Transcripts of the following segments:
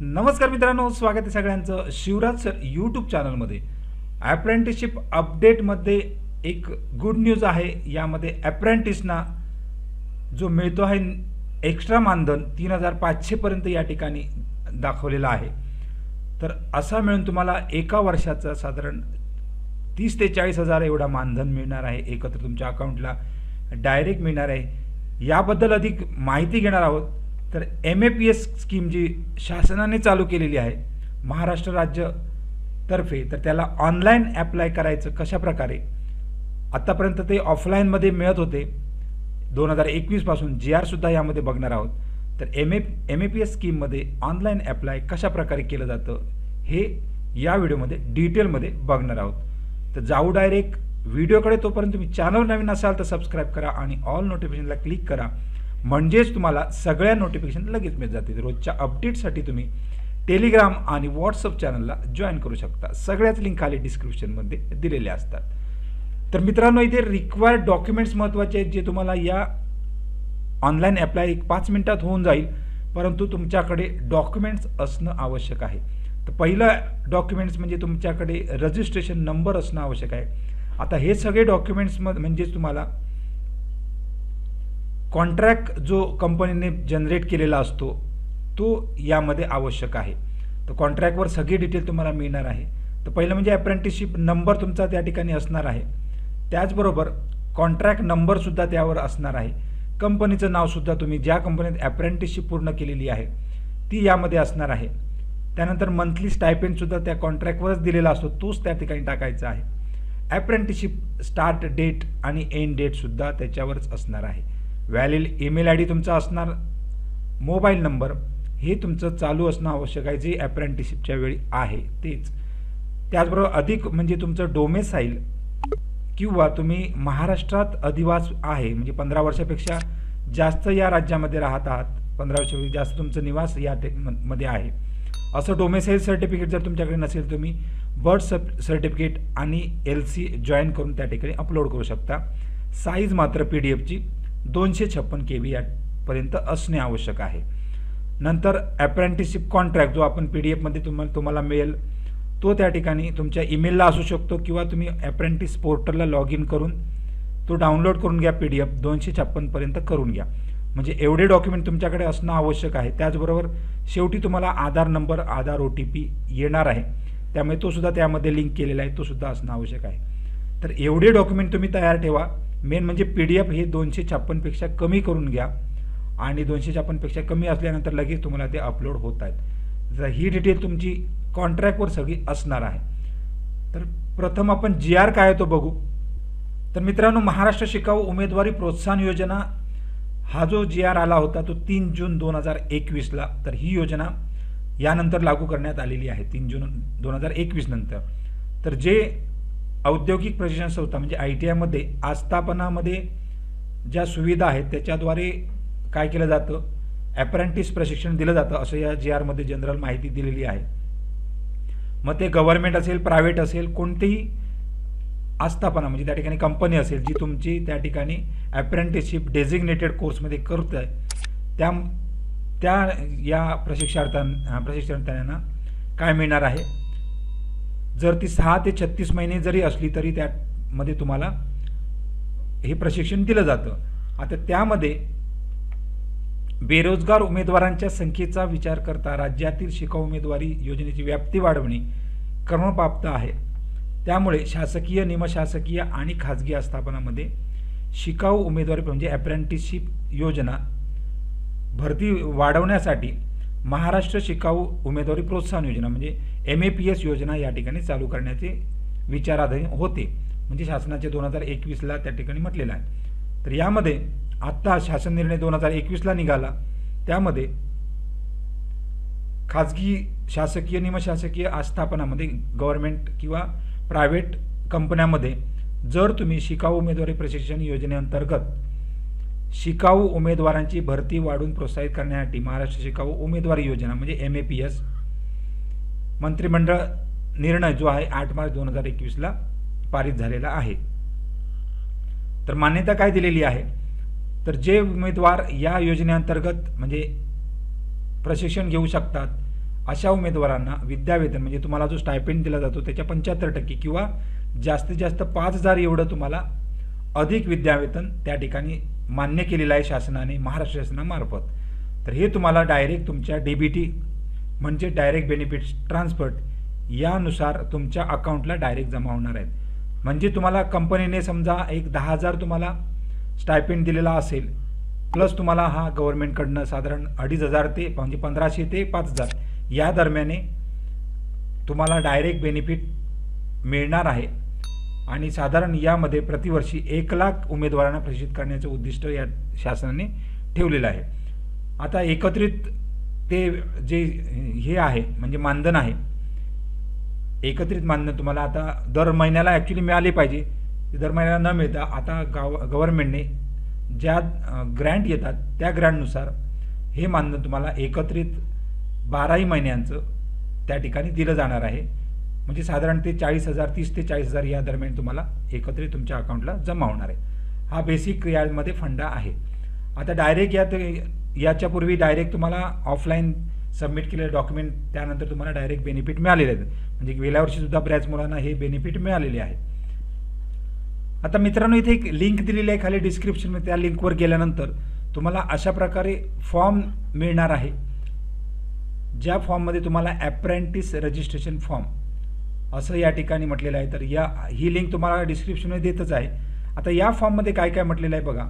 नमस्कार मित्रांनो स्वागत आहे सगळ्यांचं शिवराज सर यूट्यूब चॅनलमध्ये ॲप्रेंटिसशिप अपडेटमध्ये एक गुड न्यूज आहे. यामध्ये ॲप्रेंटिसना जो मिळतो आहे एक्स्ट्रा मानधन तीन हजार पाचशेपर्यंत या ठिकाणी दाखवलेला आहे. तर असा मिळून तुम्हाला एका वर्षाचा साधारण तीस ते चाळीस हजार एवढा मानधन मिळणार आहे. एकत्र तुमच्या अकाउंटला डायरेक्ट मिळणार आहे. याबद्दल अधिक माहिती घेणार आहोत. तर M A P S scheme जी शासनाने चालू केलेली आहे महाराष्ट्र राज्य तर्फे तर त्याला ऑनलाईन ॲप्लाय करायचं कशा प्रकारे? आत्तापर्यंत ते ऑफलाईनमध्ये मिळत होते. दोन हजार एकवीसपासून जी आरसुद्धा यामध्ये बघणार आहोत. तर M A M A P S स्कीममध्ये ऑनलाईन ॲप्लाय कशा प्रकारे केलं जातं हे या व्हिडिओमध्ये डिटेलमध्ये बघणार आहोत. तर जाऊ डायरेक्ट व्हिडिओकडे तोपर्यंत तुम्ही चॅनल नवीन असाल तर सबस्क्राईब करा आणि ऑल नोटिफिकेशनला क्लिक करा. म्हणजेच तुम्हाला सगळ्या नोटिफिकेशन लगेच मिळत जातील. रोजच्या अपडेटसाठी तुम्ही टेलिग्राम आणि व्हॉट्सअप चॅनलला जॉईन करू शकता. सगळ्याच लिंक खाली डिस्क्रिप्शनमध्ये दिलेल्या असतात. तर मित्रांनो इथे रिक्वायर्ड डॉक्युमेंट्स महत्त्वाचे आहेत जे तुम्हाला या ऑनलाईन अप्लाय एक पाच मिनिटात होऊन जाईल. परंतु तुमच्याकडे डॉक्युमेंट्स असणं आवश्यक आहे. तर पहिलं डॉक्युमेंट्स म्हणजे तुमच्याकडे रजिस्ट्रेशन नंबर असणं आवश्यक आहे. आता हे सगळे डॉक्युमेंट्स म्हणजेच तुम्हाला कॉन्ट्रॅक्ट जो कंपनीने जनरेट केलेला असतो तो यामध्ये आवश्यक आहे. तर कॉन्ट्रॅक्टवर सगळी डिटेल तुम्हाला मिळणार आहे. तर पहिलं म्हणजे अप्रेंटिसशिप नंबर तुमचा त्या ठिकाणी असणार आहे. त्याचबरोबर कॉन्ट्रॅक्ट नंबरसुद्धा त्यावर असणार आहे. कंपनीचं नावसुद्धा तुम्ही ज्या कंपनीत अप्रेंटिसशिप पूर्ण केलेली आहे ती यामध्ये असणार आहे. त्यानंतर मंथली स्टायपेंडसुद्धा त्या कॉन्ट्रॅक्टवरच दिलेला असतो तोच त्या ठिकाणी टाकायचा आहे. ॲप्रेंटिसशिप स्टार्ट डेट आणि एंड डेटसुद्धा त्याच्यावरच असणार आहे. व्हॅलिड ईमेल आय डी तुमचा असणार मोबाईल नंबर हे तुमचं चालू असणं आवश्यक आहे जे अप्रेंटिसशिपच्या वेळी आहे तेच. त्याचबरोबर अधिक म्हणजे तुमचं डोमेसाईल किंवा तुम्ही महाराष्ट्रात अधिवास आहे म्हणजे पंधरा वर्षापेक्षा जास्त या राज्यामध्ये राहत आहात पंधरा वर्षापेक्षा जास्त तुमचं निवास या म- मध्ये आहे. असं डोमेसाईल सर्टिफिकेट जर तुमच्याकडे नसेल तुम्ही बर्थ सब सर्टिफिकेट आणि एल सी जॉईन करून त्या ठिकाणी अपलोड करू शकता. साईज मात्र पी डी एफची दोनशे छप्पन के बी यापर्यंत असणे आवश्यक आहे. नंतर अप्रेंटिसशिप कॉन्ट्रॅक्ट जो आपण पी डी एफमध्ये तुम्हाला तुम्हाला मिळेल तो त्या ठिकाणी तुमच्या ईमेलला असू शकतो किंवा तुम्ही अप्रेंटिस पोर्टलला लॉग इन करून तो डाउनलोड करून घ्या पी डी एफ दोनशे छप्पनपर्यंत करून घ्या. म्हणजे एवढे डॉक्युमेंट तुमच्याकडे असणं आवश्यक आहे. त्याचबरोबर शेवटी तुम्हाला Aadhaar number Aadhaar O T P येणार आहे. त्यामुळे तो सुद्धा त्यामध्ये लिंक केलेला आहे तो सुद्धा असणं आवश्यक आहे. तर एवढे डॉक्युमेंट तुम्ही तयार ठेवा. मेन म्हणजे पी डी एफ हे दोनशे छप्पनपेक्षा कमी करून घ्या. आणि दोनशे छप्पनपेक्षा कमी असल्यानंतर लगेच तुम्हाला ते अपलोड होत आहेत. जर ही डिटेल तुमची कॉन्ट्रॅक्टवर सगळी असणार आहे. तर प्रथम आपण जी आर काय आहे तो बघू. तर मित्रांनो महाराष्ट्र शिकाऊ उमेदवारी प्रोत्साहन योजना हा जो जी आर आला होता तो तीन जून दोन हजार एकवीसला तर ही योजना यानंतर लागू करण्यात आलेली आहे तीन जून दोन हजार एकवीस नंतर. तर जे औद्योगिक प्रशिक्षण संस्था म्हणजे आय टी आयमध्ये आस्थापनामध्ये ज्या सुविधा आहेत त्याच्याद्वारे काय केलं जातं? ॲप्रेंटिस प्रशिक्षण दिलं जातं असं या जी आरमध्ये जनरल माहिती दिलेली आहे. मग ते गव्हर्नमेंट असेल प्रायव्हेट असेल कोणतीही आस्थापना म्हणजे त्या ठिकाणी कंपनी असेल जी तुमची त्या ठिकाणी ॲप्रेंटिसशिप डेझिग्नेटेड कोर्समध्ये करत आहे त्या त्या या प्रशिक्षार्थां प्रशिक्षणार्थ्यांना काय मिळणार आहे? जर ती सहा ते छत्तीस महिने जरी असली तरी त्यामध्ये तुम्हाला हे प्रशिक्षण दिलं जातं. आता त्यामध्ये बेरोजगार उमेदवारांच्या संख्येचा विचार करता राज्यातील शिकाऊ उमेदवारी योजनेची व्याप्ती वाढवणे क्रमप्राप्त आहे. त्यामुळे शासकीय निमशासकीय आणि खाजगी आस्थापनामध्ये शिकाऊ उमेदवारी म्हणजे ॲप्रेंटिसशिप योजना भरती वाढवण्यासाठी महाराष्ट्र शिकाऊ उमेदवारी प्रोत्साहन योजना म्हणजे एम ए पी एस योजना या ठिकाणी चालू करण्याचे विचाराधीन होते. म्हणजे शासनाचे दोन हजार एकवीसला त्या ठिकाणी म्हटलेलं आहे. तर यामध्ये आत्ता शासन निर्णय दोन हजार एकवीसला निघाला. त्यामध्ये खाजगी शासकीय निमशासकीय आस्थापनामध्ये गव्हर्मेंट किंवा प्रायव्हेट कंपन्यामध्ये जर तुम्ही शिकाऊ उमेदवारी प्रशिक्षण योजनेअंतर्गत शिकाऊ उमेदवारांची भरती वाढून प्रोत्साहित करण्यासाठी महाराष्ट्र शिकाऊ उमेदवारी योजना म्हणजे एम ए पी एस मंत्रिमंडळ निर्णय जो आहे आठ मार्च दोन हजार एकवीसला पारित झालेला आहे. तर मान्यता काय दिलेली आहे? तर जे उमेदवार या योजनेअंतर्गत म्हणजे प्रशिक्षण घेऊ शकतात अशा उमेदवारांना विद्यावेतन म्हणजे तुम्हाला जो स्टायपेंड दिला जातो त्याच्या पंच्याहत्तर टक्के किंवा जास्तीत जास्त पाच हजार एवढं तुम्हाला अधिक विद्यावेतन त्या ठिकाणी मान्य केलेलं आहे शासनाने महाराष्ट्र शासनामार्फत. तर हे तुम्हाला डायरेक्ट तुमच्या डी बी टी म्हणजे डायरेक्ट बेनिफिट्स ट्रान्सफर यानुसार तुमच्या अकाउंटला डायरेक्ट जमा होणार आहेत. म्हणजे तुम्हाला कंपनीने समजा एक दहा हजार तुम्हाला स्टायपेंड दिलेला असेल प्लस तुम्हाला हा गव्हर्नमेंटकडनं साधारण अडीच हजार ते म्हणजे पंधराशे ते पाच हजार या दरम्याने तुम्हाला डायरेक्ट बेनिफिट मिळणार आहे. आणि साधारण यामध्ये प्रतिवर्षी एक लाख उमेदवारांना प्रशिक्षित करण्याचं उद्दिष्ट या शासनाने ठेवलेलं आहे. आता एकत्रित ते जे हे आहे म्हणजे मानधन आहे एकत्रित मानधन तुम्हाला आता दर महिन्याला ॲक्च्युली मिळाले पाहिजे. ते दर महिन्याला न मिळता आता गाव गव्हर्नमेंटने ज्या ग्रँट येतात त्या ग्रँटनुसार हे मानधन तुम्हाला एकत्रित बाराही महिन्यांचं त्या ठिकाणी दिलं जाणार आहे. म्हणजे साधारण ते चाळीस हजार तीस ते चाळीस हजार या दरम्यान तुम्हाला एकत्रित तुमच्या अकाउंटला जमा होणार आहे. हा बेसिक क्रियामध्ये फंडा आहे. आता डायरेक्ट यात याच्यापूर्वी डायरेक्ट तुम्हाला ऑफलाईन सबमिट केलेले डॉक्युमेंट त्यानंतर तुम्हाला डायरेक्ट बेनिफिट मिळालेले आहेत. म्हणजे गेल्या वर्षीसुद्धा बऱ्याच मुलांना हे बेनिफिट मिळालेले आहे. आता मित्रांनो इथे एक लिंक दिलेली आहे खाली डिस्क्रिप्शनमध्ये त्या लिंकवर गेल्यानंतर तुम्हाला अशा प्रकारे फॉर्म मिळणार आहे. ज्या फॉर्ममध्ये तुम्हाला ॲप्रेंटिस रजिस्ट्रेशन फॉर्म असं या ठिकाणी म्हटलेलं आहे. तर या ही लिंक तुम्हाला डिस्क्रिप्शनमध्ये देतच आहे. आता या फॉर्ममध्ये काय काय म्हटलेलं आहे बघा.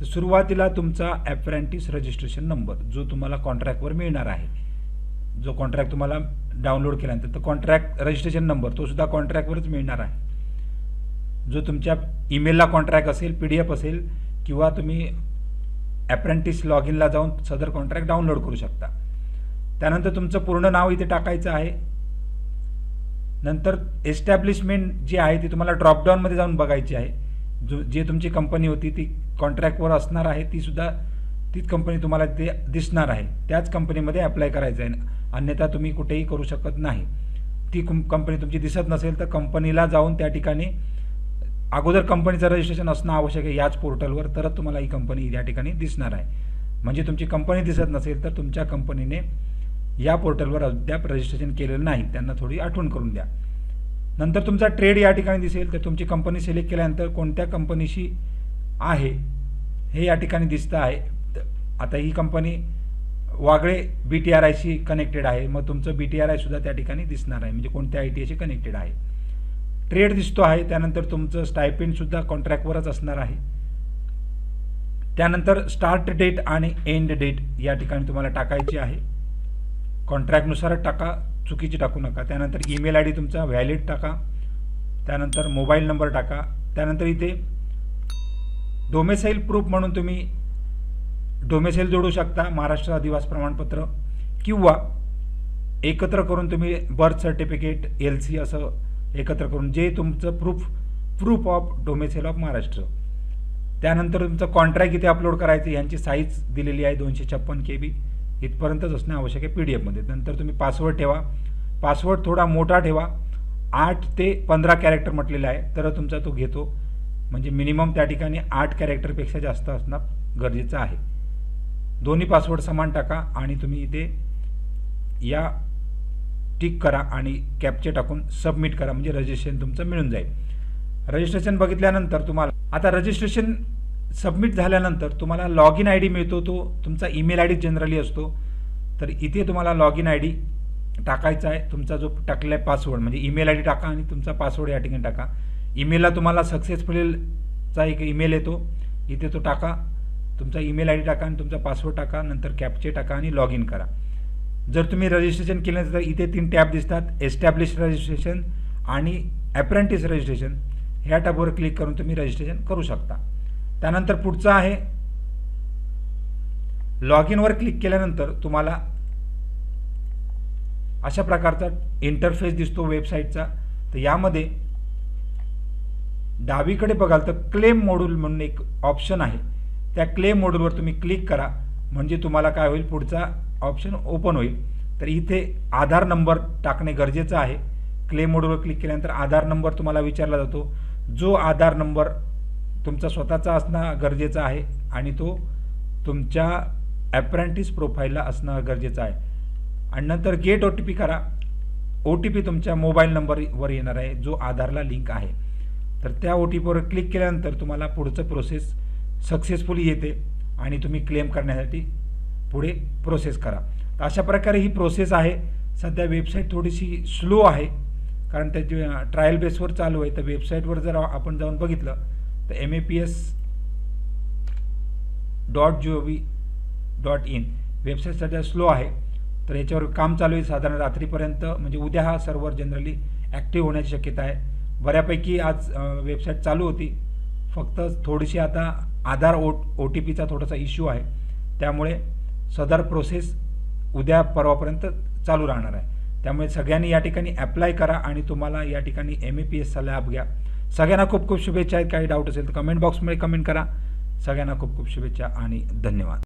तर सुरुवातीला तुमचा ॲप्रेंटिस रजिस्ट्रेशन नंबर जो तुम्हाला कॉन्ट्रॅक्टवर मिळणार आहे. जो कॉन्ट्रॅक्ट तुम्हाला डाउनलोड केल्यानंतर तर कॉन्ट्रॅक्ट रजिस्ट्रेशन नंबर तो सुद्धा कॉन्ट्रॅक्टवरच मिळणार आहे. जो तुमच्या ईमेलला कॉन्ट्रॅक्ट असेल पी डी एफ असेल किंवा तुम्ही ॲप्रेंटिस लॉग इनला जाऊन सदर कॉन्ट्रॅक्ट डाउनलोड करू शकता. त्यानंतर तुमचं पूर्ण नाव इथे टाकायचं आहे. नंतर एस्टॅब्लिशमेंट जी आहे ती तुम्हाला ड्रॉपडाऊनमध्ये जाऊन बघायची आहे. जो जे तुमची कंपनी होती ती कॉन्ट्रॅक्टवर असणार आहे तीसुद्धा तीच कंपनी तुम्हाला ते दिसणार आहे. त्याच कंपनीमध्ये अप्लाय करायचं आहे अन्यथा तुम्ही कुठेही करू शकत नाही. ती कंपनी तुमची दिसत नसेल तर कंपनीला जाऊन त्या ठिकाणी अगोदर कंपनीचं रजिस्ट्रेशन असणं आवश्यक आहे. याच पोर्टलवर तरच तुम्हाला ही कंपनी या ठिकाणी दिसणार आहे. म्हणजे तुमची कंपनी दिसत नसेल तर तुमच्या कंपनीने या पोर्टलवर अद्याप रजिस्ट्रेशन केलेलं नाही. त्यांना थोडी आठवण करून द्या. नंतर तुमचा ट्रेड या ठिकाणी दिसेल. तर तुमची कंपनी सिलेक्ट केल्यानंतर कोणत्या कंपनीशी आहे हे या ठिकाणी दिसतं आहे. आता ही company Wagle B T R आयशी कनेक्टेड आहे. मग तुमचं बी टी आर आयसुद्धा त्या ठिकाणी दिसणार आहे. म्हणजे कोणत्या आय टी आयशी कनेक्टेड आहे. ट्रेड दिसतो आहे. त्यानंतर तुमचं स्टायपेंडसुद्धा कॉन्ट्रॅक्टवरच असणार आहे. त्यानंतर स्टार्ट डेट आणि एंड डेट या ठिकाणी तुम्हाला टाकायची आहे. कॉन्ट्रॅक्टनुसार टाका चुकीची टाकू नका. त्यानंतर ईमेल आय डी तुमचा व्हॅलिड टाका. त्यानंतर मोबाईल नंबर टाका. त्यानंतर इथे डोमेसाईल प्रूफ म्हणून तुम्ही डोमेसाईल जोडू शकता महाराष्ट्र अधिवास प्रमाणपत्र. किंवा एकत्र करून तुम्ही बर्थ सर्टिफिकेट एल सी असं एकत्र करून जे तुमचं proof proof of domicile of Maharashtra. त्यानंतर तुमचं कॉन्ट्रॅक्ट इथे अपलोड करायचं यांची साईज दिलेली आहे दोनशे छप्पन के बी इथपर्यंतच असणं आवश्यक आहे पी डी एफमध्ये नंतर तुम्ही पासवर्ड ठेवा. पासवर्ड थोडा मोठा ठेवा. आठ ते पंधरा कॅरेक्टर म्हटलेला आहे. तर तुमचा तो घेतो. म्हणजे मिनिमम त्या ठिकाणी आठ कॅरेक्टरपेक्षा जास्त असणं गरजेचं आहे. दोन्ही पासवर्ड समान टाका आणि तुम्ही इथे या टिक करा आणि कॅपचे टाकून सबमिट करा. म्हणजे रजिस्ट्रेशन तुमचं मिळून जाईल. रजिस्ट्रेशन बघितल्यानंतर तुम्हाला आता रजिस्ट्रेशन सबमिट झाल्यानंतर तुम्हाला लॉग इन आय डी मिळतो तो तुमचा ईमेल आय डी जनरली असतो. तर इथे तुम्हाला लॉग इन आय डी टाकायचा आहे. तुमचा जो टाकलेला आहे पासवर्ड म्हणजे ईमेल आय डी टाका आणि तुमचा पासवर्ड या ठिकाणी टाका. ईमेलला तुम्हाला सक्सेसफुलचा एक ईमेल येतो. इथे तो टाका. तुमचा ईमेल आय डी टाका आणि तुमचा पासवर्ड टाका. नंतर कॅपचे टाका आणि लॉग इन करा. जर तुम्ही रजिस्ट्रेशन केलं तर इथे तीन टॅब दिसतात. एस्टॅब्लिश रजिस्ट्रेशन आणि ॲप्रेंटिस रजिस्ट्रेशन ह्या टॅबवर क्लिक करून तुम्ही रजिस्ट्रेशन करू शकता. त्यानंतर पुढचं आहे. लॉग इनवर क्लिक केल्यानंतर तुम्हाला अशा प्रकारचा इंटरफेस दिसतो वेबसाईटचा तर यामध्ये डावीकडे बघाल तर क्लेम मॉड्यूल म्हणून एक ऑप्शन आहे. त्या क्लेम मॉड्यूलवर तुम्ही क्लिक करा. म्हणजे तुम्हाला काय होईल? पुढचा ऑप्शन ओपन होईल. तर इथे आधार नंबर टाकणे गरजेचं आहे. क्लेम मॉड्यूलवर क्लिक केल्यानंतर आधार नंबर तुम्हाला विचारला जातो. जो आधार नंबर तुमचा स्वतःचा असणं गरजेचं आहे आणि तो तुमच्या ॲप्रेंटिस प्रोफाईलला असणं गरजेचं आहे. आणि नंतर गेट ओ टी पी करा. ओ टी पी तुमच्या मोबाईल नंबरवर येणार आहे जो आधारला लिंक आहे. तर त्या ओ टी पीवर क्लिक केल्यानंतर तुम्हाला पुढचं प्रोसेस सक्सेसफुली येते आणि तुम्ही क्लेम करण्यासाठी पुढे प्रोसेस करा. तर अशा प्रकारे ही प्रोसेस आहे. सध्या वेबसाईट थोडीशी स्लो आहे कारण त्याची ट्रायल बेसवर चालू आहे. तर वेबसाईटवर जर आपण जाऊन बघितलं तर M A P S dot G O V dot in website सध्या स्लो आहे. तर याच्यावर काम चालू आहे. साधारण रात्रीपर्यंत म्हणजे उद्या हा सर्व्हर जनरली ॲक्टिव्ह होण्याची शक्यता आहे. बऱ्यापैकी आज वेबसाईट चालू होती. फक्त थोडीशी आता आधार ओ ओ टी पीचा थोडासा इश्यू आहे. त्यामुळे सदर प्रोसेस उद्या परवापर्यंत चालू राहणार आहे. त्यामुळे सगळ्यांनी या ठिकाणी ॲप्लाय करा आणि तुम्हाला या ठिकाणी एम ए पी एसचा लॅब घ्या. सगळ्यांना खूप खूप शुभेच्छा. आहेत काही डाऊट असेल तर कमेंट बॉक्समध्ये कमेंट करा. सगळ्यांना खूप खूप शुभेच्छा आणि धन्यवाद.